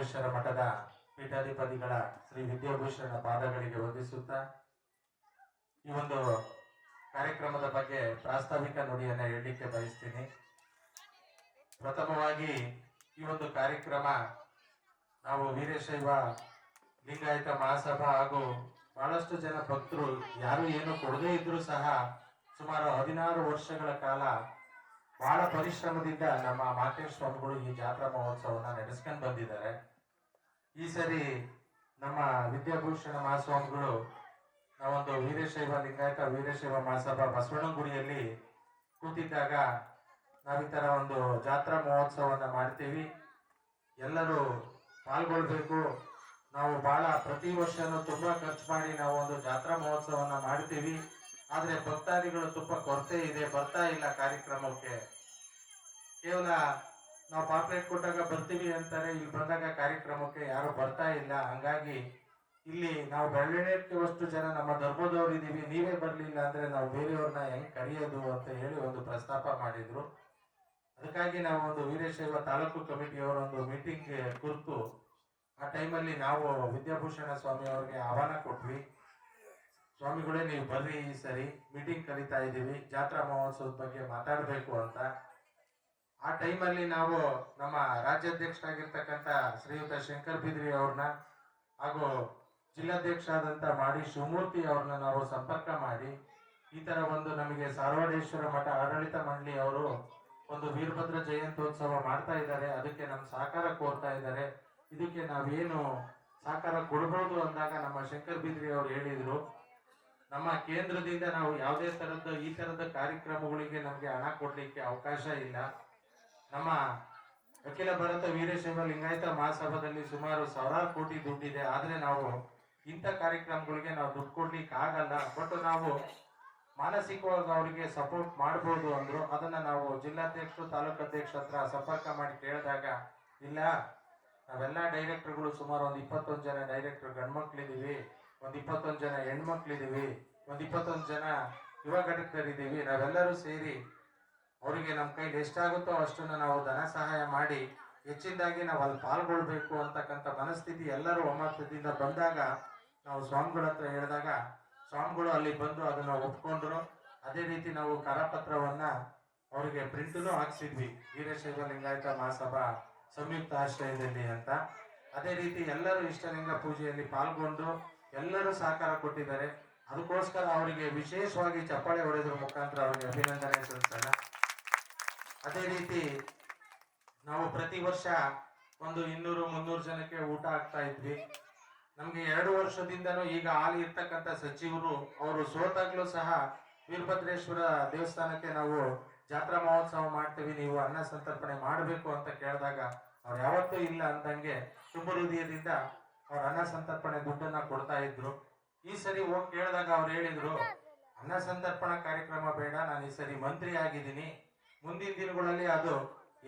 ಸಾರೋಳೇಶ್ವರ ಮಠದ ಪೀಠಾಧಿಪತಿಗಳ ಶ್ರೀ ವಿದ್ಯಾಭೂಷಣ ಪಾದಗಳಿಗೆ ವಂದಿಸುತ್ತಾ ಈ ಒಂದು ಕಾರ್ಯಕ್ರಮದ ಬಗ್ಗೆ ಪ್ರಾಸ್ತಾವಿಕ ನುಡಿಯನ್ನು ಹೇಳಲಿಕ್ಕೆ ಬಯಸ್ತೀನಿ. ಪ್ರಥಮವಾಗಿ ಈ ಒಂದು ಕಾರ್ಯಕ್ರಮ ನಾವು ವೀರಶೈವ ಲಿಂಗಾಯತ ಮಹಾಸಭಾ ಹಾಗೂ ಬಹಳಷ್ಟು ಜನ ಭಕ್ತರು ಯಾರು ಏನು ಕೊಡದೇ ಇದ್ರೂ ಸಹ ಸುಮಾರು ಹದಿನಾರು ವರ್ಷಗಳ ಕಾಲ ಬಹಳ ಪರಿಶ್ರಮದಿಂದ ನಮ್ಮ ಮಾತೇಶ್ ಸ್ವಾಮಿಗಳು ಈ ಜಾತ್ರಾ ಮಹೋತ್ಸವನ ನಡೆಸ್ಕೊಂಡು ಬಂದಿದ್ದಾರೆ. ಈ ಸರಿ ನಮ್ಮ ವಿದ್ಯಾಭೂಷಣ ಮಹಾಸ್ವಾಮಿಗಳು, ನಾವೊಂದು ವೀರಶೈವ ಲಿಂಗಾಯತ ವೀರಶೈವ ಮಹಾಸಭಾ ಬಸವಣ್ಣಗುಡಿಯಲ್ಲಿ ಕೂತಿದ್ದಾಗ ನಾವು ಈ ಒಂದು ಜಾತ್ರಾ ಮಹೋತ್ಸವವನ್ನು ಮಾಡ್ತೀವಿ. ಎಲ್ಲರೂ ಪಾಲ್ಗೊಳ್ಬೇಕು. ನಾವು ಬಹಳ ಪ್ರತಿ ವರ್ಷನೂ ತುಂಬ ಖರ್ಚು ಮಾಡಿ ನಾವು ಒಂದು ಜಾತ್ರಾ ಮಹೋತ್ಸವವನ್ನು ಮಾಡ್ತೀವಿ. ಆದರೆ ಭಕ್ತಾದಿಗಳು ತುಂಬ ಕೊರತೆ ಇದೆ, ಬರ್ತಾ ಇಲ್ಲ ಕಾರ್ಯಕ್ರಮಕ್ಕೆ. ಕೇವಲ ನಾವು ಪಾಂಪ್ಲೆಟ್ ಕೊಟ್ಟಾಗ ಬರ್ತೀವಿ ಅಂತಾರೆ ಇಲ್ಲಿ ಬಂದಾಗ ಕಾರ್ಯಕ್ರಮಕ್ಕೆ ಯಾರು ಬರ್ತಾ ಇಲ್ಲ. ಹಂಗಾಗಿ ಇಲ್ಲಿ ನಾವು ಬೆರಳಿಣಕ್ಕೆ ಅಷ್ಟು ಜನ ನಮ್ಮ ಧರ್ಮದವ್ರು ಇದ್ದೀವಿ ನೀವೇ ಬರಲಿಲ್ಲ ಅಂದ್ರೆ ನಾವು ಬೇರೆಯವ್ರನ್ನ ಹೆಂಗ್ ಕರೆಯೋದು ಅಂತ ಹೇಳಿ ಒಂದು ಪ್ರಸ್ತಾಪ ಮಾಡಿದ್ರು. ಅದಕ್ಕಾಗಿ ನಾವು ಒಂದು ವೀರಶೈವ ತಾಲೂಕು ಕಮಿಟಿಯವರ ಒಂದು ಮೀಟಿಂಗ್ ಕುರಿತು ಆ ಟೈಮಲ್ಲಿ ನಾವು ವಿದ್ಯಾಭೂಷಣ ಸ್ವಾಮಿ ಅವರಿಗೆ ಆಹ್ವಾನ ಕೊಟ್ವಿ. ಸ್ವಾಮಿಗಳೇ, ನೀವು ಬರ್ರಿ ಈ ಸರಿ. ಮೀಟಿಂಗ್ ಕರೀತಾ ಇದ್ದೀವಿ ಜಾತ್ರಾ ಮಹೋತ್ಸವದ ಬಗ್ಗೆ ಮಾತಾಡಬೇಕು ಅಂತ. ಆ ಟೈಮಲ್ಲಿ ನಾವು ನಮ್ಮ ರಾಜ್ಯಾಧ್ಯಕ್ಷರಾಗಿರ್ತಕ್ಕಂಥ ಶ್ರೀಯುತ ಶಂಕರ್ ಬಿದ್ರಿ ಅವ್ರನ್ನ ಹಾಗೂ ಜಿಲ್ಲಾಧ್ಯಕ್ಷರಾದಂಥ ಮಾಡಿ ಶಿವಮೂರ್ತಿ ಅವ್ರನ್ನ ನಾವು ಸಂಪರ್ಕ ಮಾಡಿ, ಈ ಥರ ಒಂದು ನಮಗೆ ಸಾರ್ವಡೇಶ್ವರ ಮಠ ಆಡಳಿತ ಮಂಡಳಿ ಅವರು ಒಂದು ವೀರಭದ್ರ ಜಯಂತ್ಯೋತ್ಸವ ಮಾಡ್ತಾ ಇದ್ದಾರೆ. ಅದಕ್ಕೆ ನಮ್ಮ ಸಹಕಾರ ಕೋರ್ತಾ ಇದ್ದಾರೆ. ಇದಕ್ಕೆ ನಾವೇನು ಸಹಕಾರ ಕೊಡ್ಬೋದು ಅಂದಾಗ ನಮ್ಮ ಶಂಕರ್ ಬಿದ್ರಿ ಅವರು ಹೇಳಿದರು, ನಮ್ಮ ಕೇಂದ್ರದಿಂದ ನಾವು ಯಾವುದೇ ತರದ ಈ ಥರದ ಕಾರ್ಯಕ್ರಮಗಳಿಗೆ ನಮಗೆ ಹಣ ಕೊಡಲಿಕ್ಕೆ ಅವಕಾಶ ಇಲ್ಲ. ನಮ್ಮ ಅಖಿಲ ಭಾರತ ವೀರಶೈವ ಲಿಂಗಾಯತ ಮಹಾಸಭಾದಲ್ಲಿ ಸುಮಾರು ಸಾವಿರಾರು ಕೋಟಿ ದುಡ್ಡಿದೆ. ಆದರೆ ನಾವು ಇಂಥ ಕಾರ್ಯಕ್ರಮಗಳಿಗೆ ನಾವು ದುಡ್ಡು ಕೊಡ್ಲಿಕ್ಕೆ ಆಗಲ್ಲ. ಬಟ್ ನಾವು ಮಾನಸಿಕವಾಗಿ ಅವರಿಗೆ ಸಪೋರ್ಟ್ ಮಾಡ್ಬೋದು ಅಂದರು, ಅದನ್ನ ನಾವು ಜಿಲ್ಲಾಧ್ಯಕ್ಷರು, ತಾಲೂಕು ಅಧ್ಯಕ್ಷ ಹತ್ರ ಸಂಪರ್ಕ ಮಾಡಿ ಕೇಳಿದಾಗ, ಇಲ್ಲ, ನಾವೆಲ್ಲ ಡೈರೆಕ್ಟರ್ಗಳು ಸುಮಾರು ಒಂದು ಇಪ್ಪತ್ತೊಂದು ಜನ ಡೈರೆಕ್ಟರ್ ಗಂಡ್ಮಕ್ಳಿದ್ದೀವಿ ಒಂದು ಇಪ್ಪತ್ತೊಂದು ಜನ ಹೆಣ್ಮಕ್ಳಿದೀವಿ, ಒಂದು ಇಪ್ಪತ್ತೊಂದು ಜನ ಯುವ ಘಟಕರಿದ್ದೀವಿ ನಾವೆಲ್ಲರೂ ಸೇರಿ ಅವರಿಗೆ ನಮ್ಮ ಕೈಲಿ ಎಷ್ಟಾಗುತ್ತೋ ಅಷ್ಟನ್ನು ನಾವು ಧನ ಸಹಾಯ ಮಾಡಿ ಹೆಚ್ಚಿನದಾಗಿ ನಾವು ಅಲ್ಲಿ ಪಾಲ್ಗೊಳ್ಬೇಕು ಅಂತಕ್ಕಂಥ ಮನಸ್ಥಿತಿ ಎಲ್ಲರೂ ಒಮ್ಮತದಿಂದ ಬಂದಾಗ ನಾವು ಸ್ವಾಮಿಗಳ ಹತ್ರ ಹೇಳಿದಾಗ ಸ್ವಾಮಿಗಳು ಅಲ್ಲಿ ಬಂದು ಅದನ್ನು ಒಪ್ಕೊಂಡ್ರು. ಅದೇ ರೀತಿ ನಾವು ಕರಪತ್ರವನ್ನ ಅವರಿಗೆ ಪ್ರಿಂಟನ್ನು ಹಾಕ್ಸಿದ್ವಿ. ವೀರಶೈವ ಲಿಂಗಾಯತ ಮಹಾಸಭಾ ಸಂಯುಕ್ತ ಆಶ್ರಯದಲ್ಲಿ ಅಂತ. ಅದೇ ರೀತಿ ಎಲ್ಲರೂ ಇಷ್ಟಲಿಂಗ ಪೂಜೆಯಲ್ಲಿ ಪಾಲ್ಗೊಂಡು ಎಲ್ಲರೂ ಸಹಕಾರ ಕೊಟ್ಟಿದ್ದಾರೆ. ಅದಕ್ಕೋಸ್ಕರ ಅವರಿಗೆ ವಿಶೇಷವಾಗಿ ಚಪ್ಪಾಳೆ ಹೊಡೆದ್ರ ಮುಖಾಂತರ ಅವರಿಗೆ ಅಭಿನಂದನೆ ಸಲ್ಲಿಸೋಣ ಅದೇ ರೀತಿ ನಾವು ಪ್ರತಿ ವರ್ಷ ಒಂದು ಇನ್ನೂರು ಮುನ್ನೂರು ಜನಕ್ಕೆ ಊಟ ಆಗ್ತಾ ಇದ್ವಿ. ನಮ್ಗೆ ಎರಡು ವರ್ಷದಿಂದನೂ ಈಗ ಹಾಲಿ ಇರ್ತಕ್ಕಂಥ ಸಚಿವರು ಅವರು ಸೋತಾಗ್ಲೂ ಸಹ ವೀರಭದ್ರೇಶ್ವರ ದೇವಸ್ಥಾನಕ್ಕೆ ನಾವು ಜಾತ್ರಾ ಮಹೋತ್ಸವ ಮಾಡ್ತೀವಿ, ನೀವು ಅನ್ನ ಸಂತರ್ಪಣೆ ಮಾಡಬೇಕು ಅಂತ ಕೇಳಿದಾಗ ಅವ್ರು ಯಾವತ್ತೂ ಇಲ್ಲ ಅಂದಂಗೆ ತುಂಬ ಹೃದಯದಿಂದ ಅವ್ರ ಅನ್ನ ಸಂತರ್ಪಣೆ ದುಡ್ಡನ್ನ ಕೊಡ್ತಾ ಇದ್ರು. ಈ ಸರಿ ಹೋಗಿ ಕೇಳಿದಾಗ ಅವ್ರು ಹೇಳಿದ್ರು, ಅನ್ನ ಸಂತರ್ಪಣಾ ಕಾರ್ಯಕ್ರಮ ಬೇಡ, ನಾನು ಈ ಸರಿ ಮಂತ್ರಿ ಆಗಿದ್ದೀನಿ. ಮುಂದಿನ ದಿನಗಳಲ್ಲಿ ಅದು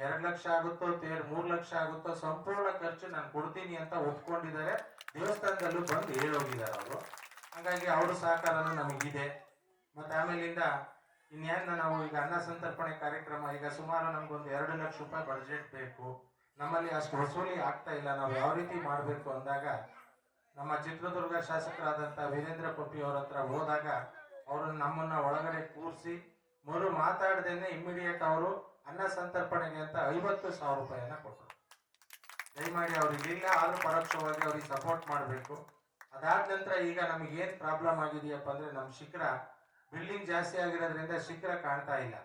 ಎರಡ್ ಲಕ್ಷ ಆಗುತ್ತೋ ತೇರ್ ಮೂರ್ ಲಕ್ಷ ಆಗುತ್ತೋ ಸಂಪೂರ್ಣ ಖರ್ಚು ನಾನು ಕೊಡ್ತೀನಿ ಅಂತ ಒಪ್ಕೊಂಡಿದ್ದಾರೆ. ದೇವಸ್ಥಾನದಲ್ಲೂ ಬಂದು ಹೇಳೋಗಿದ್ದಾರೆ ಅವರು. ಹಾಗಾಗಿ ಅವರು ಸಹಕಾರನೂ ನಮಗಿದೆ. ಮತ್ತೆ ಆಮೇಲಿಂದ ಇನ್ಯಾನ್ನ ನಾವು ಈಗ ಅನ್ನ ಸಂತರ್ಪಣೆ ಕಾರ್ಯಕ್ರಮ, ಈಗ ಸುಮಾರು ನಮ್ಗೊಂದು ಎರಡು ಲಕ್ಷ ರೂಪಾಯಿ ಬಜೆಟ್ ಬೇಕು. ನಮ್ಮಲ್ಲಿ ಅಷ್ಟು ವಸೂಲಿ ಆಗ್ತಾ ಇಲ್ಲ. ನಾವು ಯಾವ ರೀತಿ ಮಾಡಬೇಕು ಅಂದಾಗ ನಮ್ಮ ಚಿತ್ರದುರ್ಗ ಶಾಸಕರಾದಂಥ ವೀರೇಂದ್ರ ಪಪ್ಪಿ ಅವ್ರ ಹತ್ರ ಹೋದಾಗ ಅವರು ನಮ್ಮನ್ನ ಒಳಗಡೆ ಕೂರಿಸಿ ಮರು ಮಾತಾಡದೇನೆ ಇಮ್ಮಿಡಿಯೇಟ್ ಅವರು ಅನ್ನ ಸಂತರ್ಪಣೆಗೆ ಅಂತ ಐವತ್ತು ಸಾವಿರ ರೂಪಾಯಿಯನ್ನ ಕೊಟ್ಟರು ದಯಮಾಡಿ ಅವ್ರಿಗೆ ಇಲ್ಲ, ಆದರೂ ಪರೋಕ್ಷವಾಗಿ ಅವ್ರಿಗೆ ಸಪೋರ್ಟ್ ಮಾಡಬೇಕು. ಅದಾದ ನಂತರ ಈಗ ನಮಗೆ ಏನು ಪ್ರಾಬ್ಲಮ್ ಆಗಿದೆಯಪ್ಪ ಅಂದರೆ ನಮ್ಮ ಶಿಖರ ಬಿಲ್ಡಿಂಗ್ ಜಾಸ್ತಿ ಆಗಿರೋದ್ರಿಂದ ಶಿಖರ ಕಾಣ್ತಾ ಇಲ್ಲ.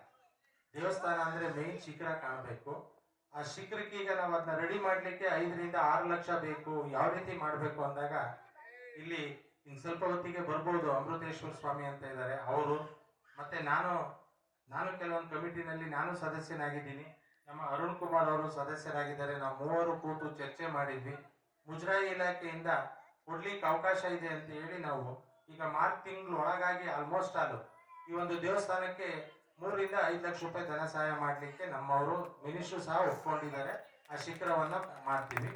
ದೇವಸ್ಥಾನ ಅಂದರೆ ಮೇನ್ ಶಿಖರ ಕಾಣಬೇಕು. ಆ ಶಿಖರಕ್ಕೆ ಈಗ ನಾವು ಅದನ್ನ ರೆಡಿ ಮಾಡ್ಲಿಕ್ಕೆ ಐದರಿಂದ ಆರು ಲಕ್ಷ ಬೇಕು, ಯಾವ ರೀತಿ ಮಾಡಬೇಕು ಅಂದಾಗ ಇಲ್ಲಿ ಇನ್ನು ಸ್ವಲ್ಪ ಹೊತ್ತಿಗೆ ಬರ್ಬೋದು ಅಮೃತೇಶ್ವರ ಸ್ವಾಮಿ ಅಂತ ಇದ್ದಾರೆ ಅವರು, ಮತ್ತೆ ನಾನು ನಾನು ಕೆಲವೊಂದು ಕಮಿಟಿನಲ್ಲಿ ನಾನು ಸದಸ್ಯನಾಗಿದ್ದೀನಿ. ನಮ್ಮ ಅರುಣ್ ಕುಮಾರ್ ಅವರು ಸದಸ್ಯರಾಗಿದ್ದಾರೆ. ನಾವು ಮೂವರು ಕೂತು ಚರ್ಚೆ ಮಾಡಿದ್ವಿ. ಮುಜರಾಯಿ ಇಲಾಖೆಯಿಂದ ಕೊಡ್ಲಿಕ್ಕೆ ಅವಕಾಶ ಇದೆ ಅಂತ ಹೇಳಿ ನಾವು ಈಗ ಮಾರ್ಚ್ ತಿಂಗಳು ಒಳಗಾಗಿ ಆಲ್ಮೋಸ್ಟ್ ಆಲ್ ಈ ಒಂದು ದೇವಸ್ಥಾನಕ್ಕೆ ಮೂರರಿಂದ ಐದು ಲಕ್ಷ ರೂಪಾಯಿ ಧನ ಸಹಾಯ ಮಾಡಲಿಕ್ಕೆ ನಮ್ಮವರು ಮಿನಿಸ್ಟ್ರು ಸಹ ಒಪ್ಕೊಂಡಿದ್ದಾರೆ. ಆ ಶಿಖರವನ್ನ ಮಾಡ್ತೀವಿ.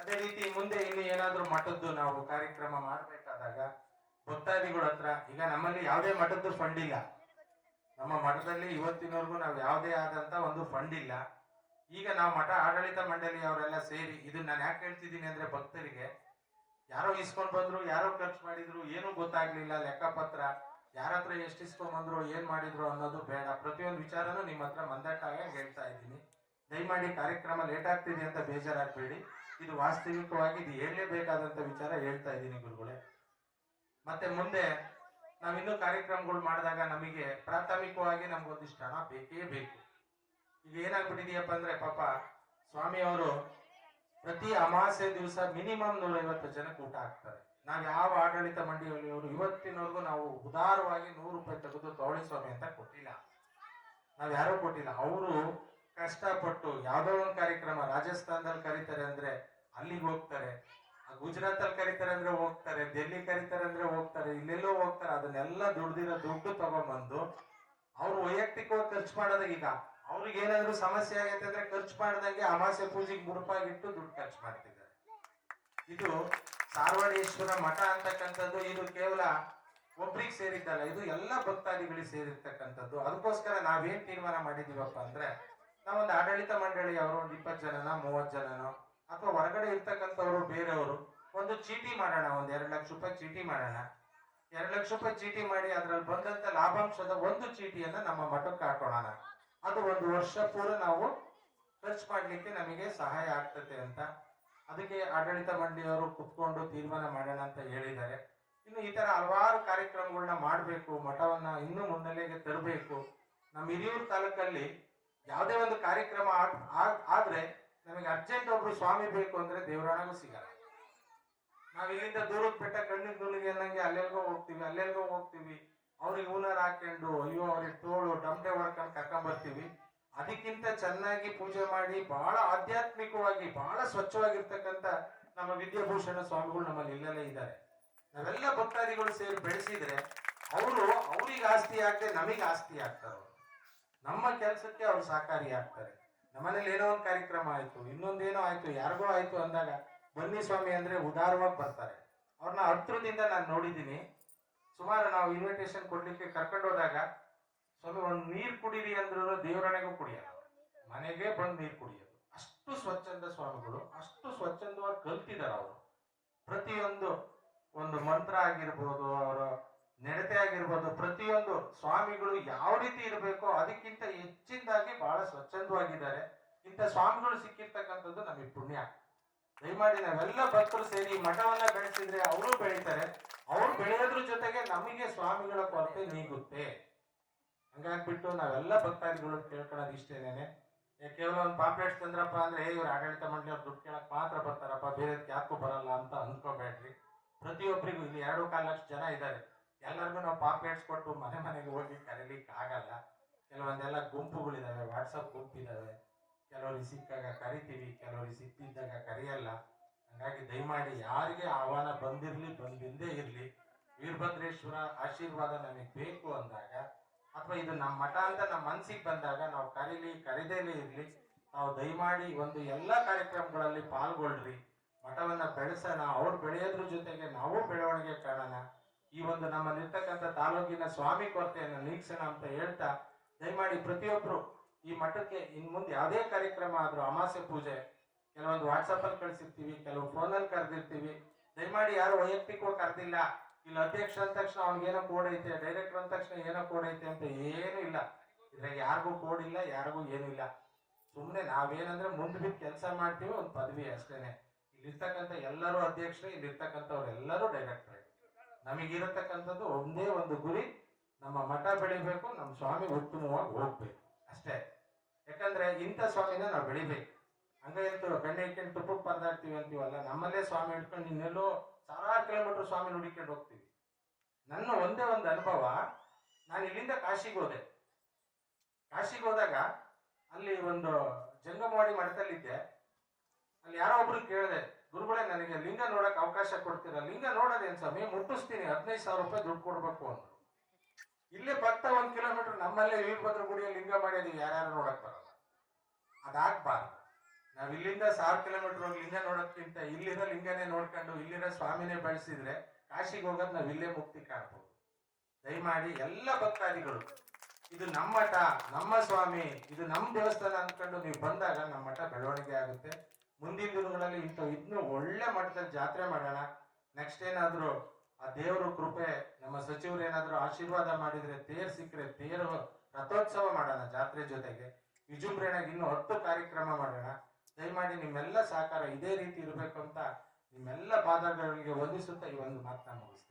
ಅದೇ ರೀತಿ ಮುಂದೆ ಇನ್ನು ಏನಾದರೂ ಮಠದ್ದು ನಾವು ಕಾರ್ಯಕ್ರಮ ಮಾಡಬೇಕಾದಾಗ ಭಕ್ತಾದಿಗಳ ಹತ್ರ ಈಗ ನಮ್ಮಲ್ಲಿ ಯಾವುದೇ ಮಠದ್ದು ಫಂಡ್ ಇಲ್ಲ. ನಮ್ಮ ಮಠದಲ್ಲಿ ಇವತ್ತಿನವರೆಗೂ ನಾವು ಯಾವುದೇ ಆದಂತ ಒಂದು ಫಂಡ್ ಇಲ್ಲ. ಈಗ ನಾವು ಮಠ ಆಡಳಿತ ಮಂಡಳಿ ಅವರೆಲ್ಲ ಸೇರಿ ಇದನ್ನ ನಾನು ಯಾಕೆ ಹೇಳ್ತಿದ್ದೀನಿ ಅಂದ್ರೆ ಭಕ್ತರಿಗೆ ಯಾರೋ ಇಸ್ಕೊಂಡ್ ಬಂದ್ರು, ಯಾರೋ ಖರ್ಚು ಮಾಡಿದ್ರು, ಏನೂ ಗೊತ್ತಾಗ್ಲಿಲ್ಲ, ಲೆಕ್ಕಪತ್ರ, ಯಾರ ಹತ್ರ ಎಷ್ಟು ಇಸ್ಕೊಂಡ್ ಬಂದ್ರು, ಏನ್ ಮಾಡಿದ್ರು ಅನ್ನೋದು ಬೇಡ. ಪ್ರತಿಯೊಂದು ವಿಚಾರನೂ ನಿಮ್ಮ ಹತ್ರ ಮಂದಟ್ಟಾಗ ಹೇಳ್ತಾ ಇದ್ದೀನಿ. ದಯಮಾಡಿ ಕಾರ್ಯಕ್ರಮ ಲೇಟ್ ಆಗ್ತಿದೆ ಅಂತ ಬೇಜಾರಾಗಬೇಡಿ. ಇದು ವಾಸ್ತವಿಕವಾಗಿ ಇದು ಹೇಳಲೇಬೇಕಾದಂತ ವಿಚಾರ ಹೇಳ್ತಾ ಇದ್ದೀನಿ ಗುರುಗಳೇ. ಮತ್ತೆ ಮುಂದೆ ನಾವಿನ್ನೂ ಕಾರ್ಯಕ್ರಮಗಳು ಮಾಡಿದಾಗ ನಮಗೆ ಪ್ರಾಥಮಿಕವಾಗಿ ನಮ್ಗೊಂದಿಷ್ಟು ಹಣ ಬೇಕೇ ಬೇಕು. ಈಗ ಏನಾಗ್ಬಿಟ್ಟಿದೆಯಪ್ಪ ಅಂದ್ರೆ ಪಾಪ ಸ್ವಾಮಿ ಅವರು ಪ್ರತಿ ಅಮಾವಾಸ್ಯೆ ದಿವಸ ಮಿನಿಮಮ್ ನೂರೈವತ್ತು ಜನಕ್ಕೆ ಊಟ ಹಾಕ್ತಾರೆ. ನಾವು ಯಾವ ಆಡಳಿತ ಮಂಡಳಿಯವರು ಇವತ್ತಿನವರೆಗೂ ನಾವು ಉದಾರವಾಗಿ ನೂರು ರೂಪಾಯಿ ತೆಗೆದು ತವಳಿ ಸ್ವಾಮಿ ಅಂತ ಕೊಟ್ಟಿಲ್ಲ. ನಾವು ಯಾರೂ ಕೊಟ್ಟಿಲ್ಲ. ಅವರು ಕಷ್ಟಪಟ್ಟು ಯಾವ್ದೋ ಒಂದು ಕಾರ್ಯಕ್ರಮ ರಾಜಸ್ಥಾನದಲ್ಲಿ ಕರೀತಾರೆ ಅಂದ್ರೆ ಅಲ್ಲಿಗೆ ಹೋಗ್ತಾರೆ. ಗುಜರಾತ್ ಅಲ್ಲಿ ಕರೀತಾರೆ ಅಂದ್ರೆ ಹೋಗ್ತಾರೆ, ಡೆಲ್ಲಿ ಕರೀತಾರೆ ಅಂದ್ರೆ ಹೋಗ್ತಾರೆ, ಇಲ್ಲೆಲ್ಲೋ ಹೋಗ್ತಾರೆ, ಅದನ್ನೆಲ್ಲ ದುಡ್ದಿರೋ ದುಡ್ಡು ತಗೊಂಡ್ಬಂದು ಅವ್ರು ವೈಯಕ್ತಿಕವಾಗಿ ಖರ್ಚು ಮಾಡೋದ ಈಗ ಅವ್ರಿಗೆ ಏನಾದ್ರು ಸಮಸ್ಯೆ ಆಗೈತೆ ಅಂದ್ರೆ ಖರ್ಚು ಮಾಡ್ದಂಗೆ ಅಮಾಸೆ ಪೂಜೆಗೆ ಮುಡುಪಾಗಿಟ್ಟು ದುಡ್ಡು ಖರ್ಚು ಮಾಡ್ತಿದ್ದಾರೆ. ಇದು ಸಾರ್ವಡೇಶ್ವರ ಮಠ ಅಂತಕ್ಕಂಥದ್ದು, ಇದು ಕೇವಲ ಒಬ್ರಿಗೆ ಸೇರಿದ್ದಲ್ಲ, ಇದು ಎಲ್ಲ ಭಕ್ತಾದಿಗಳಿಗೆ ಸೇರಿರ್ತಕ್ಕಂಥದ್ದು. ಅದಕ್ಕೋಸ್ಕರ ನಾವೇನ್ ತೀರ್ಮಾನ ಮಾಡಿದೀವಪ್ಪ ಅಂದ್ರೆ ನಾವೊಂದು ಆಡಳಿತ ಮಂಡಳಿ ಅವರು ಒಂದು ಇಪ್ಪತ್ತು ಜನನ, ಮೂವತ್ತು ಜನನೋ ಅಥವಾ ಹೊರಗಡೆ ಇರ್ತಕ್ಕಂಥವರು ಬೇರೆಯವರು, ಒಂದು ಚೀಟಿ ಮಾಡೋಣ, ಒಂದು ಎರಡು ಲಕ್ಷ ರೂಪಾಯಿ ಚೀಟಿ ಮಾಡೋಣ. ಎರಡು ಲಕ್ಷ ರೂಪಾಯಿ ಚೀಟಿ ಮಾಡಿ ಅದ್ರಲ್ಲಿ ಬಂದಂತ ಲಾಭಾಂಶದ ಒಂದು ಚೀಟಿಯನ್ನ ನಮ್ಮ ಮಠಕ್ಕೆ ಹಾಕೋಣ. ಅದು ಒಂದು ವರ್ಷ ಪೂರ ನಾವು ಖರ್ಚು ಮಾಡ್ಲಿಕ್ಕೆ ನಮಗೆ ಸಹಾಯ ಆಗ್ತದೆ ಅಂತ ಅದಕ್ಕೆ ಆಡಳಿತ ಮಂಡಳಿಯವರು ಕುತ್ಕೊಂಡು ತೀರ್ಮಾನ ಮಾಡೋಣ ಅಂತ ಹೇಳಿದ್ದಾರೆ. ಇನ್ನು ಈ ತರ ಹಲವಾರು ಕಾರ್ಯಕ್ರಮಗಳನ್ನ ಮಾಡಬೇಕು, ಮಠವನ್ನ ಇನ್ನೂ ಮುನ್ನೆಲೆಗೆ ತರಬೇಕು. ನಮ್ಮ ಹಿರಿಯೂರು ತಾಲೂಕಲ್ಲಿ ಯಾವುದೇ ಒಂದು ಕಾರ್ಯಕ್ರಮ ಆದರೆ ನಮಗೆ ಅರ್ಜೆಂಟ್ ಒಬ್ರು ಸ್ವಾಮಿ ಬೇಕು ಅಂದ್ರೆ ದೇವರಾಣಗೂ ಸಿಗಲ್ಲ. ನಾವ್ ಇಲ್ಲಿಂದ ದೂರದ ಬೆಟ್ಟ ಕಣ್ಣಿನ ನುಲಿಗೆ ಅನ್ನಂಗೆ ಅಲ್ಲೆಲ್ಗೋ ಹೋಗ್ತೀವಿ ಅಲ್ಲೆಲ್ಗೋ ಹೋಗ್ತೀವಿ. ಅವ್ರಿಗೆ ಹೂನರ್ ಹಾಕೊಂಡು, ಅಯ್ಯೋ ಅವ್ರಿಗೆ ತೋಳು ಡಂಬೆ ಹೊಡ್ಕೊಂಡು ಕರ್ಕೊಂಡ್ ಬರ್ತೀವಿ. ಅದಕ್ಕಿಂತ ಚೆನ್ನಾಗಿ ಪೂಜೆ ಮಾಡಿ ಬಹಳ ಆಧ್ಯಾತ್ಮಿಕವಾಗಿ, ಬಹಳ ಸ್ವಚ್ಛವಾಗಿರ್ತಕ್ಕಂಥ ನಮ್ಮ ವಿದ್ಯಾಭೂಷಣ ಸ್ವಾಮಿಗಳು ನಮ್ಮಲ್ಲಿ ಇಲ್ಲಲೇ ಇದ್ದಾರೆ. ನಾವೆಲ್ಲ ಭಕ್ತಾದಿಗಳು ಸೇರಿ ಬೆಳೆಸಿದ್ರೆ ಅವರು ಅವ್ರಿಗೆ ಆಸ್ತಿ ಆಗದೆ ನಮಗೆ ಆಸ್ತಿ ಆಗ್ತಾರೆ. ನಮ್ಮ ಕೆಲಸಕ್ಕೆ ಅವ್ರು ಸಹಕಾರಿ ಆಗ್ತಾರೆ. ನಮ್ಮನೇಲಿ ಏನೋ ಒಂದು ಕಾರ್ಯಕ್ರಮ ಆಯ್ತು, ಇನ್ನೊಂದೇನೋ ಆಯ್ತು, ಯಾರಿಗೋ ಆಯ್ತು ಅಂದಾಗ ಬನ್ನಿ ಸ್ವಾಮಿ ಅಂದ್ರೆ ಉದಾರವಾಗಿ ಬರ್ತಾರೆ. ಅವ್ರನ್ನ ಹತ್ರದಿಂದ ನಾನು ನೋಡಿದ್ದೀನಿ. ಸುಮಾರು ನಾವು ಇನ್ವಿಟೇಷನ್ ಕೊಡ್ಲಿಕ್ಕೆ ಕರ್ಕೊಂಡು ಹೋದಾಗ ಸ್ವಾಮಿ ಒಂದು ನೀರು ಕುಡೀರಿ ಅಂದ್ರೂ ದೇವರಣೆಗೂ ಕುಡಿಯಲ್ಲ. ಮನೆಗೆ ಬಂದು ನೀರು ಕುಡಿಯೋದು. ಅಷ್ಟು ಸ್ವಚ್ಛಂದ ಸ್ವಾಮಿಗಳು, ಅಷ್ಟು ಸ್ವಚ್ಛಂದವಾಗಿ ಕಲ್ತಿದ್ದಾರೆ ಅವರು. ಪ್ರತಿಯೊಂದು ಒಂದು ಮಂತ್ರ ಆಗಿರ್ಬೋದು, ಅವರ ನಡತೆ ಆಗಿರ್ಬೋದು. ಪ್ರತಿಯೊಂದು ಸ್ವಾಮಿಗಳು ಯಾವ ರೀತಿ ಇರಬೇಕೋ ಅದಕ್ಕಿಂತ ಹೆಚ್ಚಿನದಾಗಿ ಬಹಳ ಸ್ವಚ್ಛಂದವಾಗಿದ್ದಾರೆ. ಇಂಥ ಸ್ವಾಮಿಗಳು ಸಿಕ್ಕಿರ್ತಕ್ಕಂಥದ್ದು ನಮಗೆ ಪುಣ್ಯ. ದಯಮಾಡಿ ನಾವೆಲ್ಲ ಭಕ್ತರು ಸೇರಿ ಮಠವನ್ನ ಬೆಳೆಸಿದ್ರೆ ಅವರು ಬೆಳೀತಾರೆ. ಅವ್ರು ಬೆಳೆಯೋದ್ರ ಜೊತೆಗೆ ನಮಗೆ ಸ್ವಾಮಿಗಳ ಕೊರತೆ ನೀಗುತ್ತೆ. ಹಂಗಾಗ್ಬಿಟ್ಟು ನಾವೆಲ್ಲ ಭಕ್ತಾದಿಗಳು ಕೇಳ್ಕೊಳ್ಳೋದು ಇಷ್ಟೇನೇನೆ. ಕೇವಲ ಒಂದು ಪಾಂಪ್ಲೆಟ್ಸ್ ತಂದ್ರಪ್ಪ ಅಂದ್ರೆ ಇವ್ರು ಆಡಳಿತ ಮಂಡಳಿ ಅವ್ರು ದುಡ್ಡು ಕೇಳಕ್ ಮಾತ್ರ ಬರ್ತಾರಪ್ಪ, ಬೇರೆ ಯಾಕೂ ಬರಲ್ಲ ಅಂತ ಅನ್ಕೋಬೇಡ್ರಿ ಪ್ರತಿಯೊಬ್ಬರಿಗೂ ಇಲ್ಲಿ ಎರಡು ಕಾಲು ಲಕ್ಷ ಜನ ಇದ್ದಾರೆ. ಎಲ್ಲರಿಗೂ ನಾವು ಪಾಂಪ್ಲೆಟ್ಸ್ ಕೊಟ್ಟು ಮನೆ ಮನೆಗೆ ಹೋಗಿ ಕರೀಲಿಕ್ಕೆ ಆಗಲ್ಲ. ಕೆಲವೊಂದೆಲ್ಲ ಗುಂಪುಗಳಿದಾವೆ ವಾಟ್ಸಪ್ ಗುಂಪಿದಾವೆ. ಕೆಲವರಿಗೆ ಸಿಕ್ಕಾಗ ಕರಿತೀವಿ, ಕೆಲವರಿಗೆ ಸಿಕ್ಕಿದ್ದಾಗ ಕರೆಯಲ್ಲ. ಹಾಗಾಗಿ ದಯಮಾಡಿ ಯಾರಿಗೆ ಆಹ್ವಾನ ಬಂದಿರಲಿ, ಬಂದಿಲ್ಲದೆ ಇರಲಿ, ವೀರಭದ್ರೇಶ್ವರ ಆಶೀರ್ವಾದ ನಮಗೆ ಬೇಕು ಅಂದಾಗ ಅಥವಾ ಇದು ನಮ್ಮ ಮಠ ಅಂತ ನಮ್ಮ ಮನಸ್ಸಿಗೆ ಬಂದಾಗ ನಾವು ಕರೀಲಿ ಕರೀದೇಲಿ ಇರಲಿ ನಾವು ದಯಮಾಡಿ ಒಂದು ಎಲ್ಲ ಕಾರ್ಯಕ್ರಮಗಳಲ್ಲಿ ಪಾಲ್ಗೊಳ್ಳ್ರಿ ಮಠವನ್ನ ಬೆಳೆಸೋಣ, ಅವ್ರು ಬೆಳೆಯೋದ್ರ ಜೊತೆಗೆ ನಾವು ಬೆಳವಣಿಗೆ ಕಾಣೋಣ. ಈ ಒಂದು ನಮ್ಮಲ್ಲಿರ್ತಕ್ಕಂಥ ತಾಲೂಕಿನ ಸ್ವಾಮಿ ಕೊರತೆಯನ್ನು ನೀಗಿಸೋಣ ಅಂತ ಹೇಳ್ತಾ ದಯಮಾಡಿ ಪ್ರತಿಯೊಬ್ರು ಈ ಮಠಕ್ಕೆ ಇನ್ ಮುಂದೆ ಯಾವುದೇ ಕಾರ್ಯಕ್ರಮ ಆದ್ರೂ ಅಮಾಸೆ ಪೂಜೆ, ಕೆಲವೊಂದು ವಾಟ್ಸಪ್ ಅಲ್ಲಿ ಕಳಿಸಿರ್ತೀವಿ, ಕೆಲವು ಫೋನಲ್ಲಿ ಕರೆದಿರ್ತೀವಿ. ದಯಮಾಡಿ ಯಾರು ವೈಯಕ್ತಿಕವಾಗಿ ಕರೆದಿಲ್ಲ, ಇಲ್ಲಿ ಅಧ್ಯಕ್ಷ ಅಂದ ತಕ್ಷಣ ಅವ್ನಿಗೇನೋ ಕೋಡ್ ಐತೆ ಡೈರೆಕ್ಟರ್ ಅಂದ ತಕ್ಷಣ ಏನೋ ಕೋಡ್ ಐತೆ ಅಂತ ಏನೂ ಇಲ್ಲ. ಇದ್ರಾಗ ಯಾರಿಗೂ ಕೋಡ್ ಇಲ್ಲ, ಯಾರಿಗೂ ಏನೂ ಇಲ್ಲ. ಸುಮ್ಮನೆ ನಾವೇನಂದ್ರೆ ಮುಂದೆ ಬಿದ್ದು ಕೆಲಸ ಮಾಡ್ತೀವಿ, ಒಂದು ಪದವಿ ಅಷ್ಟೇನೆ. ಇಲ್ಲಿರ್ತಕ್ಕಂಥ ಎಲ್ಲರೂ ಅಧ್ಯಕ್ಷರು, ಇಲ್ಲಿರ್ತಕ್ಕಂಥವ್ರೆಲ್ಲರೂ ಡೈರೆಕ್ಟರ್ ನಮಗಿರತಕ್ಕಂಥದ್ದು ಒಂದೇ ಒಂದು ಗುರಿ, ನಮ್ಮ ಮಠ ಬೆಳಿಬೇಕು, ನಮ್ಮ ಸ್ವಾಮಿ ಉತ್ತಮವಾಗಿ ಹೋಗ್ಬೇಕು ಅಷ್ಟೇ. ಯಾಕಂದ್ರೆ ಇಂಥ ಸ್ವಾಮಿನ ನಾವು ಬೆಳಿಬೇಕು. ಹಂಗ ಇರ್ತೀವಿ ಕಣ್ಣು ಇಟ್ಕೊಂಡು ತುಪ್ಪಕ್ಕೆ ಪರದಾಡ್ತೀವಿ ಅಂತೀವಲ್ಲ, ನಮ್ಮಲ್ಲೇ ಸ್ವಾಮಿ ಹಿಡ್ಕೊಂಡು ಇನ್ನೆಲ್ಲೋ ಸಾವಿರಾರು ಕಿಲೋಮೀಟರ್ ಸ್ವಾಮಿ ಹುಡುಕೊಂಡು ಹೋಗ್ತೀವಿ. ನನ್ನ ಒಂದೇ ಒಂದು ಅನುಭವ, ನಾನು ಇಲ್ಲಿಂದ ಕಾಶಿಗೆ ಹೋದೆ. ಕಾಶಿಗೆ ಹೋದಾಗ ಅಲ್ಲಿ ಒಂದು ಜಂಗಮವಾಡಿ ಮಠದಲ್ಲಿದ್ದೆ. ಅಲ್ಲಿ ಯಾರೋ ಒಬ್ರು ಕೇಳಿದೆ ಗುರುಗಳೇ, ನನಗೆ ಲಿಂಗ ನೋಡಕ್ ಅವಕಾಶ ಕೊಡ್ತೀರ? ಲಿಂಗ ನೋಡೋದೇನ್ ಸ್ವಾಮಿ? ಮುಟ್ಟಿಸ್ತೀನಿ. ಹದಿನೈದು ಸಾವಿರ ರೂಪಾಯಿ ದುಡ್ಡು ಕೊಡ್ಬೇಕು ಅಂದ್ರು. ಇಲ್ಲೇ ಭಕ್ತ ಒಂದ್ ಕಿಲೋಮೀಟರ್ ನಮ್ಮಲ್ಲೇ ವೀರಭದ್ರ ಗುಡಿಯ ಲಿಂಗ ಮಾಡಿದೀವಿ ಯಾರ್ಯಾರು ನೋಡಕ್ ಬರಲ್ಲ. ಅದಾಗ್ಬಾರ್ದು. ನಾವ್ ಇಲ್ಲಿಂದ ಸಾವಿರ ಕಿಲೋಮೀಟರ್ ಹೋಗಿ ಲಿಂಗ ನೋಡೋಕ್ಕಿಂತ ಇಲ್ಲಿರೋ ಲಿಂಗನೇ ನೋಡ್ಕೊಂಡು ಇಲ್ಲಿರೋ ಸ್ವಾಮಿನೇ ಬೆಳೆಸಿದ್ರೆ ಕಾಶಿಗೆ ಹೋಗೋದ್ ನಾವ್ ಇಲ್ಲೇ ಮುಕ್ತಿ ಕಾಣ್ಬೋದು. ದಯಮಾಡಿ ಎಲ್ಲ ಭಕ್ತಾದಿಗಳು, ಇದು ನಮ್ಮ ಮಠ ನಮ್ಮ ಸ್ವಾಮಿ, ಇದು ನಮ್ಮ ದೇವಸ್ಥಾನ ಅಂದ್ಕೊಂಡು ನೀವು ಬಂದಾಗ ನಮ್ಮ ಮಠ ಬೆಳವಣಿಗೆ ಆಗುತ್ತೆ. ಮುಂದಿನ ದಿನಗಳಲ್ಲಿ ಇಂಥ ಇನ್ನೂ ಒಳ್ಳೆ ಮಟ್ಟದಲ್ಲಿ ಜಾತ್ರೆ ಮಾಡೋಣ. ನೆಕ್ಸ್ಟ್ ಏನಾದರೂ ಆ ದೇವರ ಕೃಪೆ, ನಮ್ಮ ಸಚಿವರು ಏನಾದರೂ ಆಶೀರ್ವಾದ ಮಾಡಿದ್ರೆ ತೇರ್ ಸಿಕ್ಕರೆ ತೇರು ರಥೋತ್ಸವ ಮಾಡೋಣ ಜಾತ್ರೆ ಜೊತೆಗೆ. ವಿಜೃಂಭಣೆಗೆ ಇನ್ನು ಹತ್ತು ಕಾರ್ಯಕ್ರಮ ಮಾಡೋಣ. ದಯಮಾಡಿ ನಿಮ್ಮೆಲ್ಲ ಸಹಕಾರ ಇದೇ ರೀತಿ ಇರಬೇಕು ಅಂತ ನಿಮ್ಮೆಲ್ಲ ಪಾದಗಳಿಗೆ ವಂದಿಸುತ್ತಾ ಈ ಒಂದು ಮಾತನ್ನ ಮುಗಿಸ್ತಾ